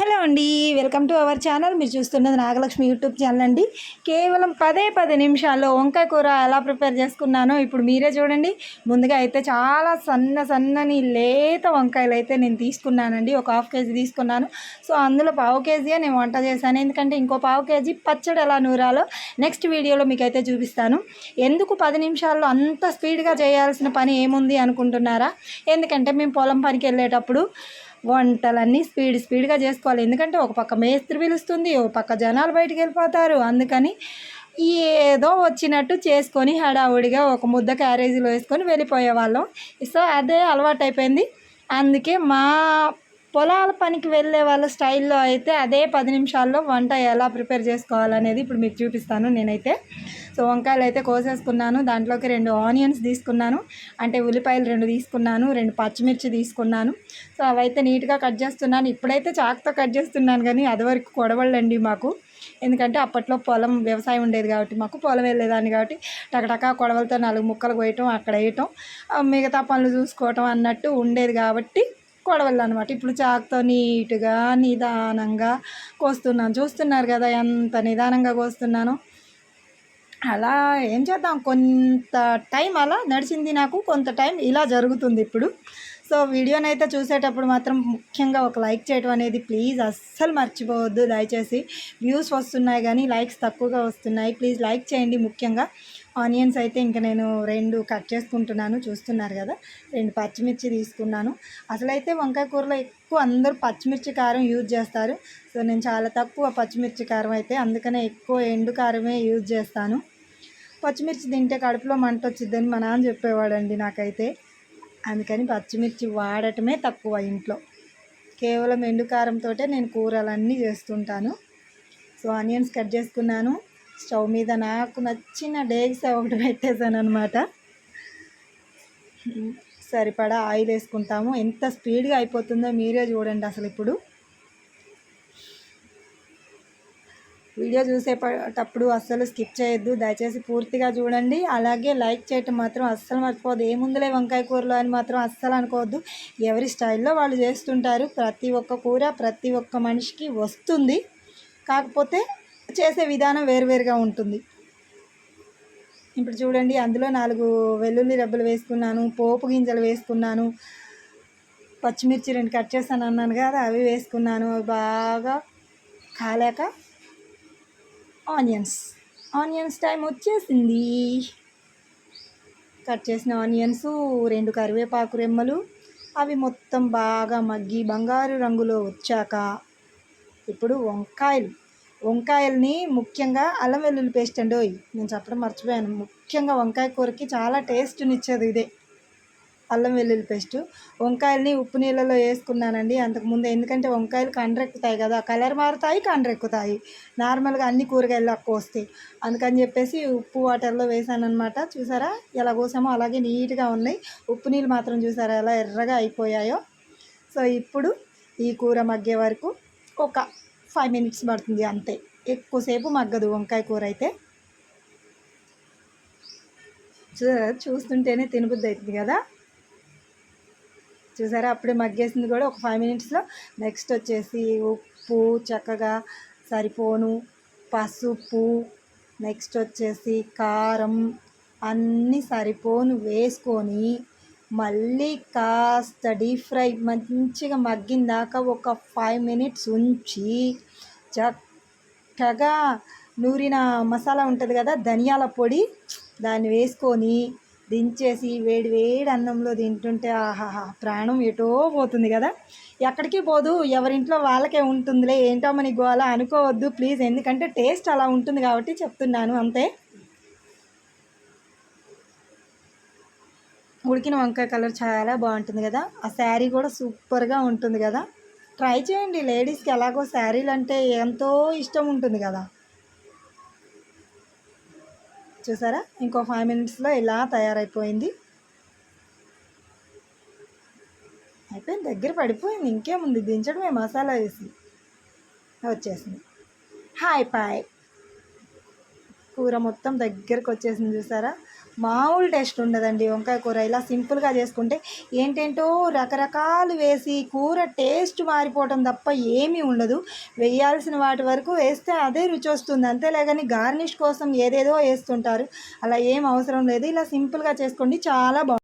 Hello అండి welcome to our channel. మీరు చూస్తున్నది నాగలక్ష్మి యూట్యూబ్ ఛానల్ అండి. కేవలం పదే పది నిమిషాల్లో వంకాయ కూర ఎలా ప్రిపేర్ చేసుకున్నానో ఇప్పుడు మీరే చూడండి. ముందుగా అయితే చాలా సన్న సన్నని లేత వంకాయలు అయితే నేను తీసుకున్నానండి. ఒక హాఫ్ కేజీ తీసుకున్నాను. సో అందులో పావు కేజీయే నేను వంట చేశాను. ఎందుకంటే ఇంకో పావు కేజీ పచ్చడి ఎలా నూరాలో నెక్స్ట్ వీడియోలో మీకు అయితే చూపిస్తాను. ఎందుకు పది నిమిషాల్లో అంత స్పీడ్గా చేయాల్సిన పని ఏముంది అనుకుంటున్నారా? ఎందుకంటే మేము పొలం పనికి వెళ్ళేటప్పుడు వంటలన్నీ స్పీడ్ స్పీడ్గా చేసుకోవాలి. ఎందుకంటే ఒక పక్క మేస్త్రి పిలుస్తుంది ఒక పక్క జనాలు బయటికి వెళ్ళిపోతారు. అందుకని ఏదో వచ్చినట్టు చేసుకొని హడావుడిగా ఒక ముద్ద క్యారేజీలో వేసుకొని వెళ్ళిపోయేవాళ్ళం. సో అదే అలవాటు అయిపోయింది అందుకే మా పొలాల పనికి వెళ్ళే వాళ్ళ స్టైల్లో అయితే అదే పది నిమిషాల్లో వంట ఎలా ప్రిపేర్ చేసుకోవాలనేది ఇప్పుడు మీకు చూపిస్తాను నేనైతే. సో వంకాయలు అయితే కోసేసుకున్నాను. దాంట్లోకి రెండు ఆనియన్స్ తీసుకున్నాను. అంటే ఉల్లిపాయలు రెండు తీసుకున్నాను. రెండు పచ్చిమిర్చి తీసుకున్నాను. సో అవైతే నీట్గా కట్ చేస్తున్నాను. ఇప్పుడైతే చాకుతో కట్ చేస్తున్నాను కానీ అది వరకు కొడవళ్ళండి మాకు. ఎందుకంటే అప్పట్లో పొలం వ్యవసాయం ఉండేది కాబట్టి మాకు పొలం వెళ్ళేదాన్ని కాబట్టి టకటకా కొడవలతో నాలుగు ముక్కలు కోయటం అక్కడ వేయటం మిగతా పనులు చూసుకోవటం అన్నట్టు ఉండేది కాబట్టి కొడవళ్ళు అనమాట ఇప్పుడు చాకుతో నీట్గా నిదానంగా కోస్తున్నాను. చూస్తున్నారు కదా ఎంత నిదానంగా కోస్తున్నాను. అలా ఏం చేద్దాం? కొంత టైం అలా నడిచింది నాకు కొంత టైం ఇలా జరుగుతుంది ఇప్పుడు. సో వీడియోని అయితే చూసేటప్పుడు మాత్రం ముఖ్యంగా ఒక లైక్ చేయడం అనేది ప్లీజ్ అస్సలు మర్చిపోవద్దు. దయచేసి వ్యూస్ వస్తున్నాయి కానీ లైక్స్ తక్కువగా వస్తున్నాయి. ప్లీజ్ లైక్ చేయండి ముఖ్యంగా. ఆనియన్స్ అయితే ఇంకా నేను రెండు కట్ చేసుకుంటున్నాను చూస్తున్నారు కదా. రెండు పచ్చిమిర్చి తీసుకున్నాను. అసలైతే వంకాయ కూరలో ఎక్కువ అందరూ పచ్చిమిర్చి కారం యూజ్ చేస్తారు. సో నేను చాలా తక్కువ పచ్చిమిర్చి కారం అయితే అందుకనే ఎక్కువ ఎండు కారమే యూజ్ చేస్తాను. పచ్చిమిర్చి తింటే కడుపులో మంట వచ్చిద్దని మా నాన్న చెప్పేవాడండి నాకైతే. అందుకని పచ్చిమిర్చి వాడటమే తక్కువ ఇంట్లో. కేవలం ఎండు కారంతో నేను కూరలన్నీ చేస్తుంటాను. సో ఆనియన్స్ కట్ చేసుకున్నాను. స్టవ్ మీద నాకు నచ్చిన డేగ్స్ ఒకటి పెట్టేశాను అనమాట సరిపడా ఆయిల్ వేసుకుంటాము. ఎంత స్పీడ్గా అయిపోతుందో మీరే చూడండి అసలు ఇప్పుడు. వీడియో చూసేటప్పుడు అస్సలు స్కిప్ చేయొద్దు. దయచేసి పూర్తిగా చూడండి. అలాగే లైక్ చేయటం మాత్రం అస్సలు మర్చిపోవద్దు. ఏముందులే వంకాయ కూరలో అని మాత్రం అస్సలు అనుకోవద్దు. ఎవరి స్టైల్లో వాళ్ళు చేస్తుంటారు. ప్రతి ఒక్క కూర ప్రతి ఒక్క మనిషికి వస్తుంది. కాకపోతే చేసే విధానం వేరువేరుగా ఉంటుంది. ఇప్పుడు చూడండి అందులో నాలుగు వెల్లుల్లి రెబ్బలు వేసుకున్నాను పోపు గింజలు వేసుకున్నాను పచ్చిమిర్చి రెండు కట్ చేస్తాను అన్నాను కదా అవి వేసుకున్నాను. అవి బాగా కాలాక ఆనియన్స్. ఆనియన్స్ టైం వచ్చేసింది. కట్ చేసిన ఆనియన్స్ రెండు కరివేపాకు రెమ్మలు అవి మొత్తం బాగా మగ్గి బంగారు రంగులో వచ్చాక ఇప్పుడు వంకాయలు. వంకాయల్ని ముఖ్యంగా అల్లం వెల్లుల్లి పేస్ట్ అండి. నేను చెప్పడం మర్చిపోయాను. ముఖ్యంగా వంకాయ కూరకి చాలా టేస్ట్నిచ్చేది ఇదే. అల్లం వెల్లుల్లి పేస్ట్. వంకాయల్ని ఉప్పు నీళ్ళలో వేసుకున్నానండి అంతకుముందు ఎందుకంటే వంకాయలు కండ్రెక్కుతాయి కదా కలర్ మారుతాయి కండ్రెక్కుతాయి. నార్మల్గా అన్ని కూరగాయలు అక్కువ వస్తాయి. అందుకని చెప్పేసి ఉప్పు వాటర్లో వేసాను అనమాట చూసారా ఎలా కోసామో? అలాగే నీట్గా ఉన్నాయి. ఉప్పు నీళ్ళు మాత్రం చూసారా ఎలా ఎర్రగా అయిపోయాయో? సో ఇప్పుడు ఈ కూర మగ్గే వరకు ఒక ఫైవ్ మినిట్స్ పడుతుంది అంతే. ఎక్కువసేపు మగ్గదు వంకాయ కూర అయితే. చూస్తుంటేనే తినబుద్ధి అవుతుంది కదా. చూసారా అప్పుడే మగ్గేసింది కూడా ఒక ఫైవ్ మినిట్స్లో నెక్స్ట్ వచ్చేసి ఉప్పు చక్కగా సరిపోను పసుపు. నెక్స్ట్ వచ్చేసి కారం అన్నీ సరిపోను వేసుకొని మళ్ళీ కాస్త డీప్ ఫ్రై మంచిగా మగ్గిన దాకా ఒక ఫైవ్ మినిట్స్ ఉంచి చక్కగా నూరిన మసాలా ఉంటుంది కదా ధనియాల పొడి దాన్ని వేసుకొని దించేసి వేడి వేడి అన్నంలో తింటుంటే ఆహాహా ప్రాణం ఎటో పోతుంది కదా. ఎక్కడికి పోదు ఎవరింట్లో వాళ్ళకే ఉంటుందిలే ఏంటో మనకి గోలా అనుకోవద్దు ప్లీజ్ ఎందుకంటే టేస్ట్ అలా ఉంటుంది కాబట్టి చెప్తున్నాను అంతే. ఉడికిన వంకాయ కలర్ చాలా బాగుంటుంది కదా. ఆ శారీ కూడా సూపర్గా ఉంటుంది కదా. ట్రై చేయండి. లేడీస్కి ఎలాగో శారీలు అంటే ఎంతో ఇష్టం ఉంటుంది కదా. చూసారా? ఇంకో ఫైవ్ మినిట్స్లో ఇలా తయారైపోయింది. అయిపోయింది. దగ్గర పడిపోయింది. ఇంకేముంది? దించడమే. మసాలా వేసి వచ్చేసింది. హాయ్ పాయ్. కూర మొత్తం దగ్గరకు వచ్చేసింది చూసారా? మామూలు టేస్ట్ ఉండదండి వంకాయ కూర. ఇలా సింపుల్గా చేసుకుంటే ఏంటేంటో రకరకాలు వేసి కూర టేస్ట్ మారిపోవటం తప్ప ఏమీ ఉండదు. వేయాల్సిన వాటి వరకు వేస్తే అదే రుచి వస్తుంది. అంతేలేగాని గార్నిష్ కోసం ఏదేదో వేస్తుంటారు. అలా ఏం అవసరం లేదు. ఇలా సింపుల్గా చేసుకోండి. చాలా బాగుంటుంది.